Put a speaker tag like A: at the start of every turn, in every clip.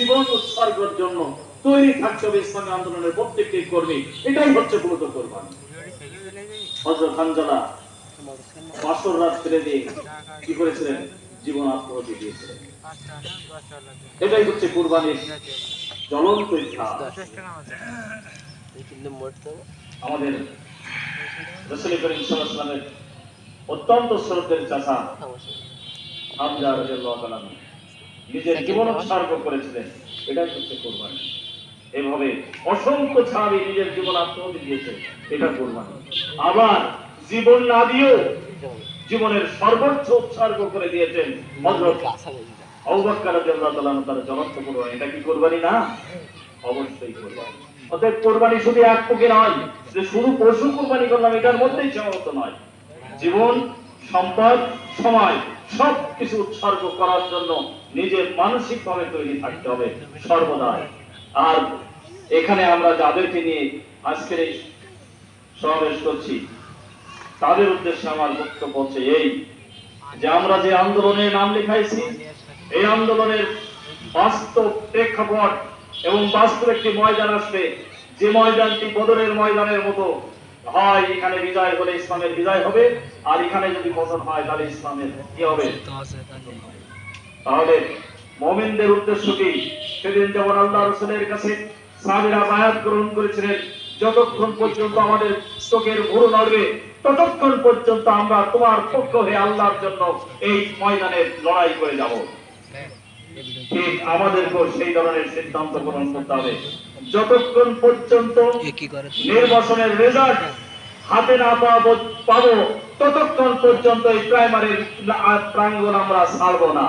A: জীবন উৎসর্গের জন্য তৈরি থাকতে হবে ইসলামী আন্দোলনের প্রত্যেকটি কর্মী। এটাই হচ্ছে মূলত কোরবানি। হজরত হানজালা বাসর রাত ফেলে দিয়ে কি করেছিলেন? জীবন আত্মহত্যা দিয়েছিলেন এটাই হচ্ছে কোরবানির জ্বলন্ত আমাদের রসুল করিম সাল্লাল্লাহু অত্যন্ত শ্রদ্ধের চাচা হামজা রাদিয়াল্লাহু তাআলা নিজের জীবন উৎসর্গ করেছিলেন। এটাই হচ্ছে কোরবানি। এভাবে অসংখ্য সাহাবী নিজের জীবন আত্মহত্যা দিয়েছে এটা কোরবানি। আবার জীবন না দিয়েও জীবনের সর্বোচ্চ উৎসর্গ করে দিয়েছেন হযরত আবু বকর রাদিয়াল্লাহু তাআলা তার জগৎ কোরবানি। এটা কি কোরবানি না? অবশ্যই কোরবানি। অতএব কোরবানি শুধু এক টুকে নয় যে শুধু পশু কোরবানি করলাম এটার মধ্যেই সীমাবদ্ধ নয়। জীবন সম্পদ, সময় সব কিছু উৎসর্গ করার জন্য নিজের মানসিক ভাবে তৈরি থাকতে হবে, সর্বদাই। আর এখানে আমরা যাদেরকে নিয়ে আজকের এই সমাবেশ করছি, তাদের উদ্দেশ্যে আমার বক্তব্য হচ্ছে এই, যে আমরা যে আন্দোলনে নাম লিখাইছি, এই আন্দোলনের বাস্তব প্রেক্ষাপট এবং বাস্তব একটি ময়দান আসবে, যে ময়দানটি বদরের ময়দানের মতো হয় এখানে বিজয় হলে ইসলামের বিজয় হবে আর এখানে যদি পতন হয় তাহলে ইসলামের কি হবে? তাহলে মোমেনদের উদ্দেশ্য কি? সেদিন যেমন আল্লাহ রসুলের কাছে সাহাবীরা বায়াত গ্রহণ করেছিলেন যতক্ষণ পর্যন্ত আমাদের চোখের ভুরু নড়বে ততক্ষণ পর্যন্ত আমরা তোমার পক্ষ হয়ে আল্লাহর জন্য এই ময়দানে লড়াই করে যাব। ঠিক আমাদেরকেও সেই ধরনের সিদ্ধান্ত গ্রহণ করতে হবে। যতক্ষণ পর্যন্ত নির্বাচনের রেজাল্ট হাতে না পাবো, ততক্ষণ পর্যন্ত এই প্রাইমারির প্রাঙ্গণ আমরা ছাড়বো না।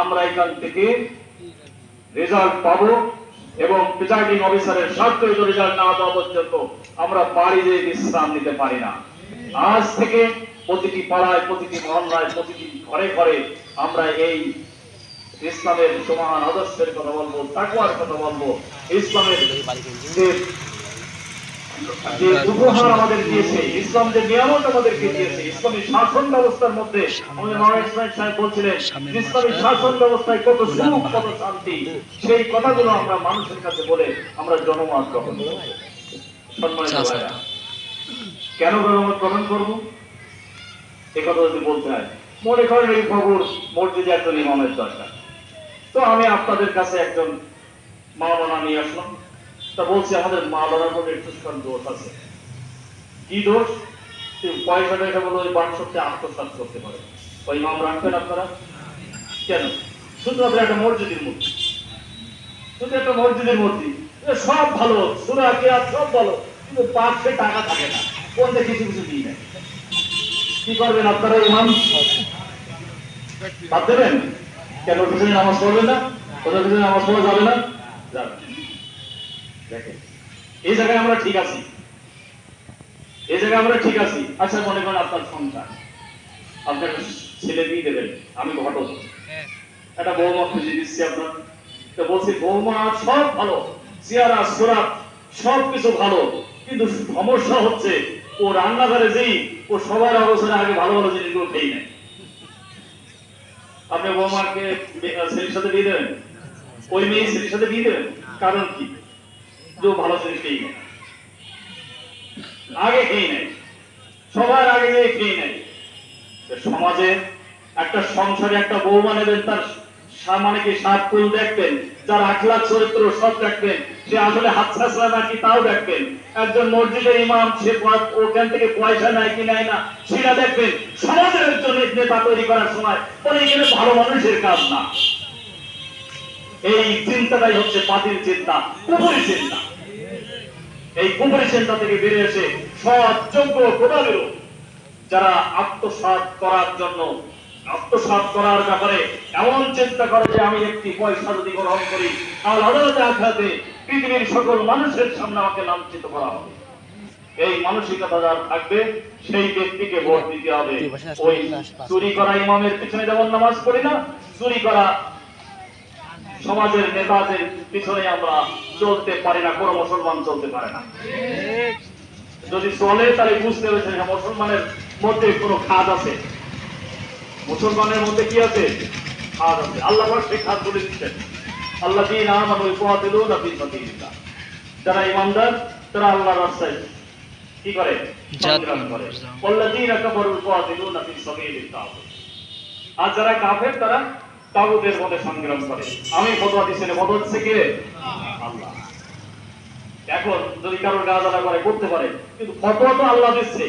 A: আমরা এখান থেকে রেজাল্ট পাবো এবং প্রিজাইডিং অফিসারের স্বার্থিত রেজাল্ট না পাওয়া পর্যন্ত আমরা বাড়ি যেয়ে বিশ্রাম নিতে পারি না। আজ থেকে প্রতিটি পাড়ায়, প্রতিটি মহল্লায়, প্রতিটি ঘরে ঘরে আমরা এই ইসলামের সমান আদর্শের কথা বলব, তাকওয়ার কথা বলব। ইসলামের যে উপহার আমাদের দিয়েছে ইসলাম যে নিয়ামত আমাদেরকে দিয়েছে ইসলামী শাসন ব্যবস্থার মধ্যে সাহেব বলছিলেন ইসলামী শাসন ব্যবস্থায় কত সুখ কত শান্তি সেই কথাগুলো আমরা মানুষের কাছে বলে আমরা জনমত গ্রহণ সম্মানিত ভাইরা কেন জনমত গ্রহণ করব? একথা যদি বলতে হয় মনে করেন এই খবর মসজিদে একজন ইমামের দরকার। তো আমি আপনাদের কাছে একজন মাওলানা নিয়ে আসলাম। তা বলছি, আমাদের মাওলানার মধ্যে একটু দোষ আছে। কি দোষ? পয়সা টাকা বলে, ওই আত্মসাৎ করতে পারে। ওই রাখবেন আপনারা? কেন? একটা মসজিদের মূর্তি। শুধু একটা মসজিদের মূর্তি। সব ভালো, সুরা সব ভালো, কিন্তু পাঁচশো টাকা থাকে না। কোনটা কিছু কিছু দিই না কি করবেন আপনারা, ইমাম? বাদ দেবেন? কেন পিছনে নামাজ পড়বেন না? কোথাও পিছনে নামাজ পড়া যাবে না? যাবে। দেখেন এই জায়গায় আমরা ঠিক আছি। এই জায়গায় আমরা ঠিক আছি। আচ্ছা মনে করেন আপনার সংসার আপনার ছেলে দিয়ে দেবেন আমি ঘটক। একটা বৌমা খুঁজে দিচ্ছি আপনার। তো বলছি বৌমা সব ভালো চেয়ারা সোরাত সব কিছু ভালো কিন্তু সমস্যা হচ্ছে ও রান্নাঘরে যেই ও সবার অবস্থানে আগে ভালো ভালো জিনিসগুলো খেয়ে নেয়। আপনি বৌমাকে ছেলের সাথে দিয়ে দেবেন? ওই মেয়ে ছেলের সাথে দিয়ে দেবেন? কারণ কি? যে ভালো জিনিস নেয় আগে খেয়ে নেয়। সবার আগে গিয়ে খেয়ে নেয়। সমাজে একটা সংসারে একটা বৌমা নেবেন তার মানে কি সাত কুল দেখবেন, যার আখলাখ চরিত্র সব দেখবেন, সে আসলে হাত ছাড়া নাকি তাও দেখবেন। একজন মসজিদের ইমাম, সে ওখান থেকে পয়সা নেয় কি নেয় না, সেটা দেখবেন। সমাজের একজন নেতা তৈরি করার সময় পরে এখানে ভালো মানুষের কাজ না। এই চিন্তাটাই হচ্ছে পাতির চিন্তা কুপুরি চিন্তা। এই কুপুরি চিন্তা থেকে বেরিয়ে এসে সৎ যোগ্য কোদালেরও যারা আত্মসাৎ করার জন্য আত্মসাৎ করার ব্যাপারে এমন চিন্তা করে যে আমি একটি পয়সা যদি গ্রহণ করি তাহলে আদালতে আঘাতে পৃথিবীর সকল মানুষের সামনে আমাকে লাঞ্ছিত করা হবে। এই মানসিকতা যার থাকবে সেই ব্যক্তিকে ভোট দিতে হবে। ওই চুরি করা ইমামের পিছনে যেমন নামাজ পড়ি না চুরি করা সমাজের নেতাদের পিছনে আমরা চলতে পারি না কোনো মুসলমান চলতে পারে না। যদি চলে তাহলে বুঝতে হবে যে মুসলমানের মধ্যে কোনো খাদ আছে। মুসলমানের মধ্যে কি আছে? হাত আছে। আল্লাহ সেই হাত বলে দিচ্ছেন। আল্লাহ দিন ইকুয়াতিলুনা ফি সাবিলিল্লাহ যারা ইমানদার তারা আল্লাহর রাস্তায় কি করে? সংগ্রাম করে। ওয়াল্লাযীনা কাফারু ইকুয়াতিলুনা ফি সাবিলিল্লাহ আর যারা কাফের তারা তাগুতের মধ্যে সংগ্রাম করে। আমি ফতোয়া দিচ্ছি না, ফতোয়া দিচ্ছে কে? আল্লাহ। এখন যদি কারোর গাছ করে, করতে পারে, কিন্তু ফতোয়া তো আল্লাহ দিচ্ছে।